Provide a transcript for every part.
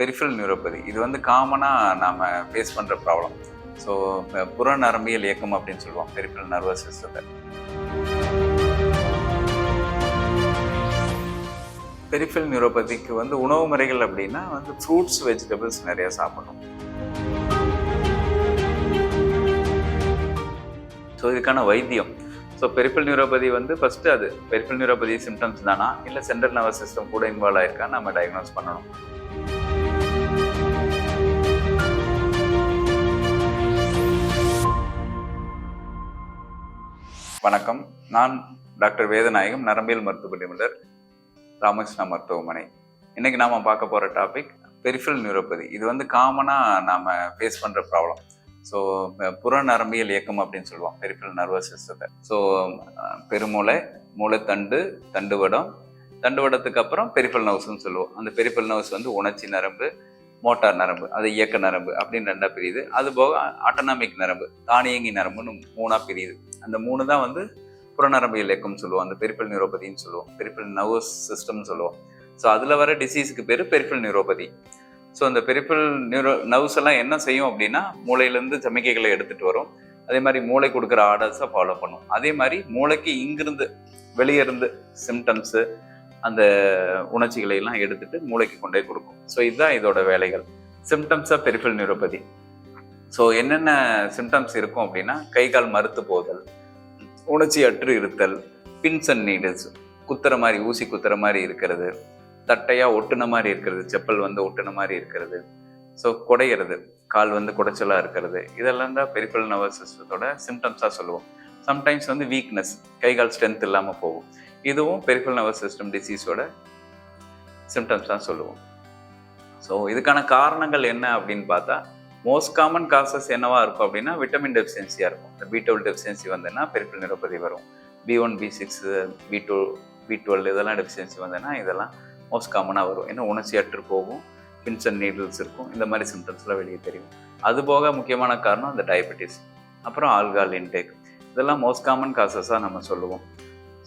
பெரிஃபில் neuropathy இது வந்து காமனாக நாம் ஃபேஸ் பண்ணுற ப்ராப்ளம் ஸோ புற நரம்பியல் இயக்கம் அப்படின்னு சொல்லுவோம் பெரிஃபில் நர்வஸ் சிஸ்டத்தை பெரிஃபில் நியூரோபதிக்கு வந்து உணவு முறைகள் அப்படின்னா வந்து ஃப்ரூட்ஸ் வெஜிடபிள்ஸ் நிறையா சாப்பிடணும். ஸோ இதுக்கான வைத்தியம். ஸோ பெரிஃபில் நியூரோபதி வந்து ஃபஸ்ட்டு அது. பெரிஃபில் நியூரோபதி சிம்டம்ஸ் தானா? இல்லை சென்ட்ரல் நர்வஸ் சிஸ்டம் கூட இன்வால்வ் ஆயிருக்கான்னு நம்ம டயக்னோஸ் பண்ணணும். வணக்கம். நான் டாக்டர் வேதநாயகம் நரம்பியல் மருத்துவ நிபுணர் ராமகிருஷ்ணா மருத்துவமனை. இன்னைக்கு நாம பார்க்க போற டாபிக் பெரிஃபில் நியூரோபதி இது வந்து காமனாக நாம ஃபேஸ் பண்ற ப்ராப்ளம் ஸோ புற நரம்பியல் இயக்கம் அப்படின்னு சொல்லுவோம் பெரிஃபில் நர்வஸ் சிஸ்டத்தை ஸோ பெருமூளை மூளைத்தண்டு தண்டுவடம். தண்டுவடத்துக்கு அப்புறம் பெரிஃபல் நர்வ்ஸ்னு சொல்லுவோம். அந்த பெரிஃபல் நர்வ்ஸ் வந்து உணர்ச்சி நரம்பு மோட்டார் நரம்பு அது இயக்க நரம்பு அப்படின்னு ரெண்டாக பிரியுது. அது போக ஆட்டோனாமிக் நரம்பு தானியங்கி நரம்புன்னு மூணாக பிரியுது. அந்த மூணு தான் வந்து புறநரம்பு இயக்கம்னு சொல்லுவோம் அந்த பெரிப்பல் நியூரோபதின்னு சொல்லுவோம் பெரிப்பல் நர்வஸ் சிஸ்டம்னு சொல்லுவோம். ஸோ அதில் வர டிசீஸுக்கு பேர் பெரிஃபல் நியூரோபதி ஸோ அந்த பெரிஃபல் நியூரோ நர்வ்ஸ் எல்லாம் என்ன செய்யும் அப்படின்னா மூளையிலேருந்து சமிக்கைகளை எடுத்துகிட்டு வரும். அதே மாதிரி மூளை கொடுக்குற ஆர்டர்ஸை ஃபாலோ பண்ணும். அதே மாதிரி மூளைக்கு இங்கிருந்து வெளியே இருந்து சிம்டம்ஸு அந்த உணர்ச்சிகளை எல்லாம் எடுத்துட்டு மூளைக்கு கொண்டே கொடுக்கும். ஸோ இதுதான் இதோட வேலைகள். Symptoms of peripheral neuropathy so என்னென்ன சிம்டம்ஸ் இருக்கும் அப்படின்னா கை கால் மறுத்து போதல் உணர்ச்சி அற்று இருத்தல் பின்ஸ் அண்ட் நீடில்ஸ் குத்துற மாதிரி ஊசி குத்துற மாதிரி இருக்கிறது தட்டையாக ஒட்டுன மாதிரி இருக்கிறது செப்பல் வந்து ஒட்டுன மாதிரி இருக்கிறது. ஸோ குடையிறது கால் வந்து குடைச்சலாக இருக்கிறது. இதெல்லாம் தான் பெரிஃபல் நர்வஸ் சிஸ்டத்தோட சிம்டம்ஸாக சொல்லுவோம். சம்டைம்ஸ் வந்து வீக்னஸ் கை கால் ஸ்ட்ரென்த் இல்லாமல் போகும். இதுவும் பெரிஃபல் நர்வஸ் சிஸ்டம் டிசீஸோட சிம்டம்ஸ் தான் சொல்லுவோம். ஸோ இதுக்கான காரணங்கள் என்ன அப்படின்னு பார்த்தா மோஸ்ட் காமன் காசஸ் என்னவா இருக்கும் அப்படின்னா விட்டமின் டெஃபிஷியன்சியாக இருக்கும். இந்த பி டுவெல் டெஃபிஷியன்சி வந்ததுன்னா பெரிஃபல் நிரோபதி வரும். B one B six B two B twelve இதெல்லாம் டெஃபிஷியன்சி வந்ததுன்னா இதெல்லாம் மோஸ்ட் காமனாக வரும். ஏன்னா உணர்ச்சி அற்று போகும் பின்சன் நீடில்ஸ் இருக்கும். இந்த மாதிரி சிம்டம்ஸ்லாம் வெளியே தெரியும். அது போக முக்கியமான காரணம் இந்த டயபெட்டிஸ் அப்புறம் ஆல்கால் இன்டேக் இதெல்லாம் மோஸ்ட் காமன் காசஸாக நம்ம சொல்லுவோம்.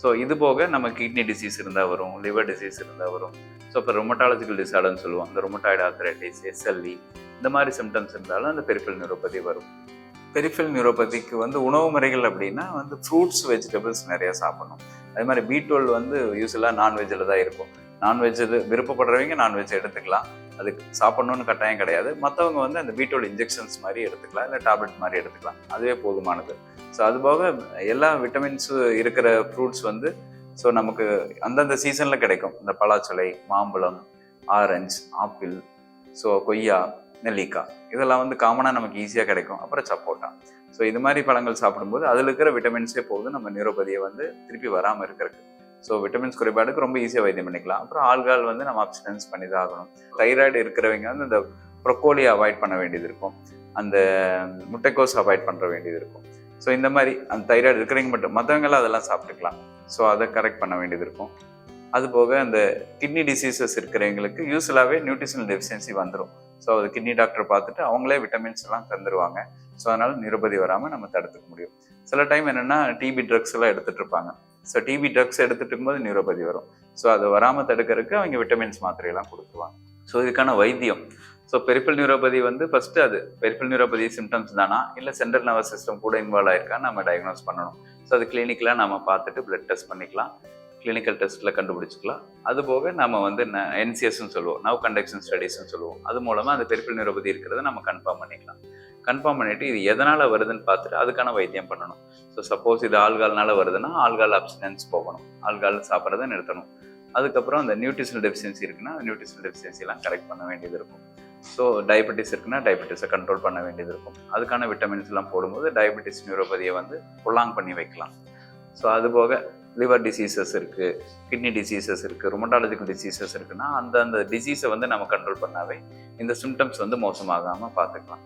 ஸோ இது போக நம்ம கிட்னி டிசீஸ் இருந்தால் வரும் லிவர் டிசீஸ் இருந்தால் வரும். ஸோ இப்போ ரொமட்டாலஜிக்கல் டிசார்டர்னு சொல்லுவோம் இந்த ரொமட்டாய்டு ஆத்தரைட்டிஸ் எஸ்எல்இ இந்த மாதிரி சிம்டம்ஸ் இருந்தாலும் அந்த பெரிஃபில் நியூரோபதி வரும். பெரிஃபில் நியூரோபதிக்கு வந்து உணவு முறைகள் அப்படின்னா வந்து ஃப்ரூட்ஸ் வெஜிடபிள்ஸ் நிறையா சாப்பிடணும். அதே மாதிரி பி டுவெல் வந்து யூஸ்வலாக நான்வெஜ்ஜில் தான் இருக்கும். நான்வெஜ்ஜில் விருப்பப்படுறவங்க நான்வெஜ் எடுத்துக்கலாம். அதுக்கு சாப்பிடணும்னு கட்டாயம் கிடையாது. மற்றவங்க வந்து அந்த வீட்டோட இன்ஜெக்ஷன்ஸ் மாதிரி எடுத்துக்கலாம் இல்லை டேப்லெட் மாதிரி எடுத்துக்கலாம். அதுவே போதுமானது. ஸோ அது போக எல்லா விட்டமின்ஸு இருக்கிற ஃப்ரூட்ஸ் வந்து ஸோ நமக்கு அந்தந்த சீசனில் கிடைக்கும். இந்த பலாச்சொலை மாம்பழம் ஆரஞ்சு ஆப்பிள் ஸோ கொய்யா நெல்லிக்காய். இதெல்லாம் வந்து காமனாக நமக்கு ஈஸியாக கிடைக்கும். அப்புறம் சப்போட்டா. ஸோ இது மாதிரி பழங்கள் சாப்பிடும்போது அதில் இருக்கிற விட்டமின்ஸே போகுது நம்ம நியூரோபதியை வந்து திருப்பி வராமல் இருக்கிறதுக்கு ஸோ விட்டமின்ஸ் குறைபாடுக்கு ரொம்ப ஈஸியாக வைத்தியம் பண்ணிக்கலாம். அப்புறம் ஆல்கால் வந்து நம்ம அப்சன்ஸ் பண்ணி தான் ஆகணும் தைராய்டு இருக்கிறவங்க வந்து இந்த ப்ரொக்கோலி அவாய்ட் பண்ண வேண்டியது இருக்கும். அந்த முட்டைக்கோஸ் அவாய்ட் பண்ணுற வேண்டியது இருக்கும். ஸோ இந்த மாதிரி அந்த தைராய்டு இருக்கிறவங்க மட்டும் மற்றவங்களாம் அதெல்லாம் சாப்பிட்டுக்கலாம். ஸோ அதை கரெக்ட் பண்ண வேண்டியது இருக்கும். அது போக அந்த கிட்னி டிசீசஸ் இருக்கிறவங்களுக்கு யூஸ்ஃபுல்லாகவே நியூட்ரிஷனல் டெஃபிஷியன்சி வந்துடும் ஸோ அது கிட்னி டாக்டர் பார்த்துட்டு அவங்களே விட்டமின்ஸ் எல்லாம் தந்துடுவாங்க ஸோ அதனால் நிருபதி வராமல் நம்ம தடுத்துக்க முடியும். சில டைம் என்னென்னா டிபி ட்ரக்ஸ் எல்லாம் எடுத்துகிட்டு இருப்பாங்க. ஸோ டிபி ட்ரக்ஸ் எடுத்துட்டு இருக்கும்போது நியூரோபதி வரும். ஸோ அது வராமல் தடுக்கிறதுக்கு அவங்க விட்டமின்ஸ் மாத்திரையெல்லாம் கொடுத்துருவாங்க. ஸோ இதுக்கான வைத்தியம். ஸோ பெரிப்பல் நியூரோபதி வந்து ஃபஸ்ட்டு அது பெரிப்பல் நியூரோபதி சிம்டம்ஸ் தானா? இல்லை சென்ட்ரல் நர்வஸ் சிஸ்டம் கூட இன்வால்வ் ஆயிருக்கா நம்ம டயக்னோஸ் பண்ணணும். ஸோ அது கிளினிக்கில் நம்ம பார்த்துட்டு பிளட் டெஸ்ட் பண்ணிக்கலாம். கிளினிக்கல் டெஸ்ட்டில் கண்டுபிடிச்சிக்கலாம். அது போக நம்ம வந்து என்சிஎஸ்ன்னு சொல்லுவோம். நவ் கண்டக்ஷன் ஸ்டடீஸ்னு சொல்லுவோம். அது மூலமாக அந்த பெரிஃபல் நியூரோபதி இருக்கிறத நம்ம கன்ஃபார்ம் பண்ணிக்கலாம். கன்ஃபார்ம் பண்ணிவிட்டு இது எதனால் வருதுன்னு பார்த்துட்டு அதுக்கான வைத்தியம் பண்ணணும். ஸோ சப்போஸ் இது ஆள்கால்னால வருதுன்னா ஆள்கால் அப்சினன்ஸ் போகணும். ஆள்கால் சாப்பிட்றத நிறுத்தணும். அதுக்கப்புறம் அந்த நியூட்ரிஷனல் டெஃபிஷியன்சி இருக்குன்னா நியூட்ரிஷனல் டெஃபிஷியன்சிலாம் கரெக்ட் பண்ண வேண்டியது இருக்கும். ஸோ டயபெட்டிஸ் இருக்குன்னா டயபெட்டிஸை கண்ட்ரோல் பண்ண வேண்டியது இருக்கும். அதுக்கான விட்டமின்ஸ் எல்லாம் போடும்போது டயபெட்டிஸ் நியூரோபதியை வந்து புல்லாங் பண்ணி வைக்கலாம். ஸோ அது போக லிவர் டிசீசஸ் இருக்குது கிட்னி டிசீசஸ் இருக்குது ரொமட்டாலஜிக்கல் டிசீசஸ் இருக்குன்னா அந்த அந்த டிசீஸை வந்து நம்ம கண்ட்ரோல் பண்ணாவே இந்த சிம்டம்ஸ் வந்து மோசமாகாமல் பார்த்துக்கலாம்.